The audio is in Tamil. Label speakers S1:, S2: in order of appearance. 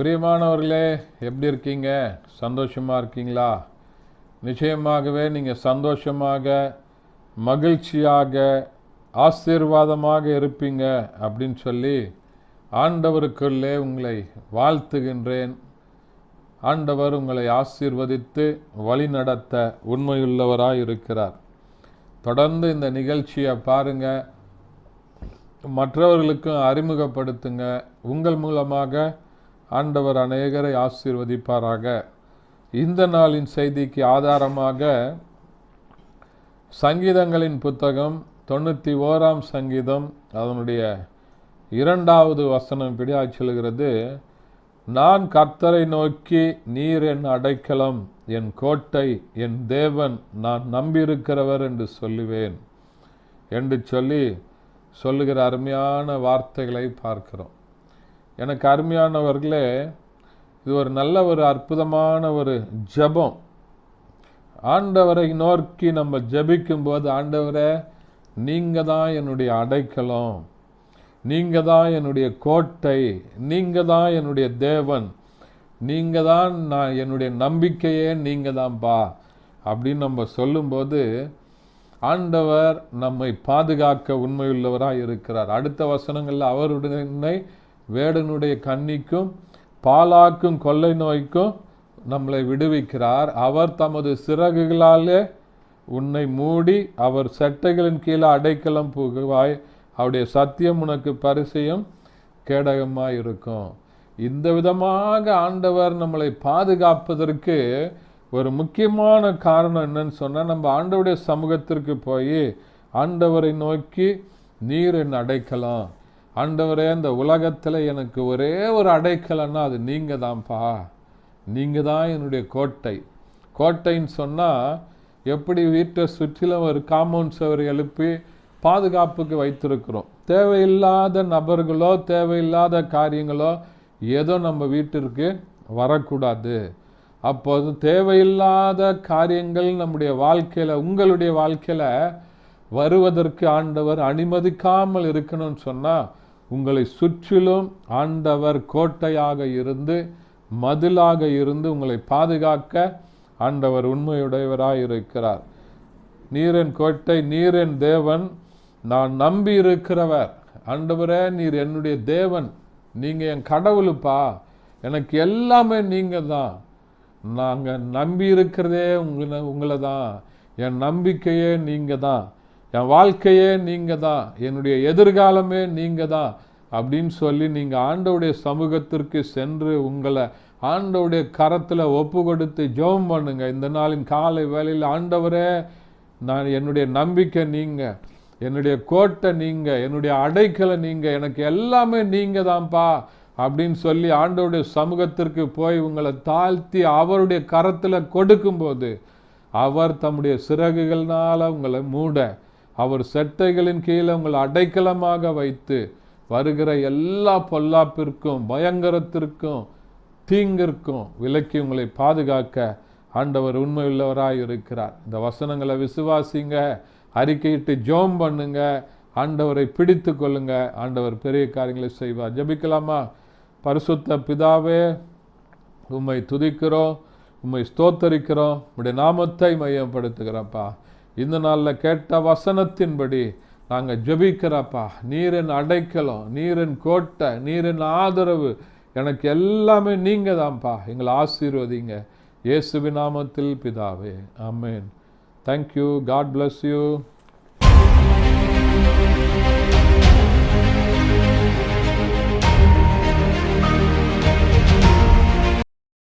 S1: பிரியமானவர்களே எப்படி இருக்கீங்க? சந்தோஷமாக இருக்கீங்களா? நிச்சயமாகவே நீங்கள் சந்தோஷமாக மகிழ்ச்சியாக ஆசீர்வாதமாக இருப்பீங்க அப்படின்னு சொல்லி ஆண்டவருக்குள்ளே உங்களை வாழ்த்துகின்றேன். ஆண்டவர் உங்களை ஆசீர்வதித்து வழிநடத்த உண்மையுள்ளவராக இருக்கிறார். தொடர்ந்து இந்த நிகழ்ச்சியை பாருங்கள் மற்றவர்களுக்கும் அறிமுகப்படுத்துங்க. உங்கள் மூலமாக ஆண்டவர் அநேகரை ஆசீர்வதிப்பாராக. இந்த நாளின் செய்திக்கு ஆதாரமாக சங்கீதங்களின் புத்தகம் தொண்ணூற்றி ஓராம் சங்கீதம் அதனுடைய இரண்டாவது வசனம் இப்படியாக சொல்கிறது நான் கர்த்தரை நோக்கி நீர் என் அடைக்கலம் என் கோட்டை என் தேவன் நான் நம்பியிருக்கிறவர் என்று சொல்லுவேன் என்று சொல்லி சொல்லுகிற அருமையான வார்த்தைகளை பார்க்கிறோம். எனக்கு அருமையானவர்களே இது ஒரு நல்ல ஒரு அற்புதமான ஒரு ஜெபம். ஆண்டவரை நோக்கி நம்ம ஜபிக்கும்போது ஆண்டவரை ஆண்டவரே நீங்கள் தான் என்னுடைய அடைக்கலம் நீங்கள் தான் என்னுடைய கோட்டை நீங்கள் தான் என்னுடைய தேவன் நீங்கள் தான் நான் என்னுடைய நம்பிக்கையே நீங்கள் தான்ப்பா அப்படின்னு நம்ம சொல்லும்போது ஆண்டவர் நம்மை பாதுகாக்க உண்மையுள்ளவராக இருக்கிறார். அடுத்த வசனங்களில் அவருடைய வேடனுடைய கன்னிக்கும் பாலாக்கும் கொள்ளை நோய்க்கும் நம்மளை விடுவிக்கிறார். அவர் தமது சிறகுகளாலே உன்னை மூடி அவர் செட்டைகளின் கீழே அடைக்கலம் புகுவாய். அவருடைய சத்தியம் உனக்கு பரிசையும் கேடகமாக இருக்கும். இந்த விதமாக ஆண்டவர் நம்மளை பாதுகாப்பதற்கு ஒரு முக்கியமான காரணம் என்னன்னு சொன்னால் நம்ம ஆண்டவருடைய சமூகத்திற்கு போய் ஆண்டவரை நோக்கி நீர் என் அடைக்கலாம். ஆண்டவரே இந்த உலகத்தில் எனக்கு ஒரே ஒரு அடைக்கலன்னா அது நீங்கள் தான்ப்பா நீங்கள் தான் என்னுடைய கோட்டை. கோட்டைன்னு சொன்னால் எப்படி வீட்டை சுற்றிலும் ஒரு காம்பவுண்ட் சுவர் எழுப்பி பாதுகாப்புக்கு வைத்திருக்கிறோம். தேவையில்லாத நபர்களோ தேவையில்லாத காரியங்களோ ஏதோ நம்ம வீட்டிற்கு வரக்கூடாது. அப்போது தேவையில்லாத காரியங்கள் நம்முடைய வாழ்க்கையில் உங்களுடைய வாழ்க்கையில் வருவதற்கு ஆண்டவர் அனுமதிக்காமல் இருக்கணும்னு சொன்னால் உங்களை சுற்றிலும் ஆண்டவர் கோட்டையாக இருந்து மதிலாக இருந்து உங்களை பாதுகாக்க ஆண்டவர் உண்மையுடையவராக இருக்கிறார். நீரன் கோட்டை நீரன் தேவன் நான் நம்பி இருக்கிறவர். ஆண்டவரே நீர் என்னுடைய தேவன். நீங்கள் என் கடவுளுப்பா. எனக்கு எல்லாமே நீங்கள் தான் நாங்கள் நம்பி இருக்கிறதே உங்களை உங்களை தான் என் நம்பிக்கையே நீங்கள் தான் என் வாழ்க்கையே நீங்கள் தான் என்னுடைய எதிர்காலமே நீங்கள் தான் அப்படின்னு சொல்லி நீங்கள் ஆண்டவுடைய சமூகத்திற்கு சென்று உங்களை ஆண்டவுடைய கரத்தில் ஒப்பு கொடுத்து ஜெபம் பண்ணுங்க. இந்த நாளின் காலை வேலையில் ஆண்டவரே நான் என்னுடைய நம்பிக்கை நீங்கள் என்னுடைய கோட்டை நீங்கள் என்னுடைய அடைக்கலை நீங்கள் எனக்கு எல்லாமே நீங்கள் தான்ப்பா அப்படின்னு சொல்லி ஆண்டவுடைய சமூகத்திற்கு போய் உங்களை தாழ்த்தி அவருடைய கரத்தில் கொடுக்கும்போது அவர் தம்முடைய சிறகுகள்னால உங்களை மூட அவர் செட்டைகளின் கீழே உங்களை அடைக்கலமாக வைத்து வருகிற எல்லா பொல்லாப்பிற்கும் பயங்கரத்திற்கும் தீங்கிற்கும் விலக்கி உங்களை பாதுகாக்க ஆண்டவர் உண்மையுள்ளவராய் இருக்கிறார் இந்த வசனங்களை விசுவாசிங்க அறிக்கையிட்டு ஜோம் பண்ணுங்க ஆண்டவரை பிடித்து கொள்ளுங்க ஆண்டவர் பெரிய காரியங்களை செய்வார். ஜபிக்கலாமா? பரிசுத்த பிதாவே உம்மை துதிக்கிறோம் உம்மை ஸ்தோத்தரிக்கிறோம் உடைய நாமத்தை மையப்படுத்துகிறப்பா இந்த நாளில் கேட்ட வசனத்தின்படி நாங்கள் ஜபிக்கிறப்பா நீரின் அடைக்கலம் நீரின் கோட்டை நீரின் ஆதரவு எனக்கு எல்லாமே நீங்கள் தான்ப்பா எங்களை ஆசீர்வதிங்க. இயேசு விநாமத்தில் பிதாவே. Amen thank you God bless you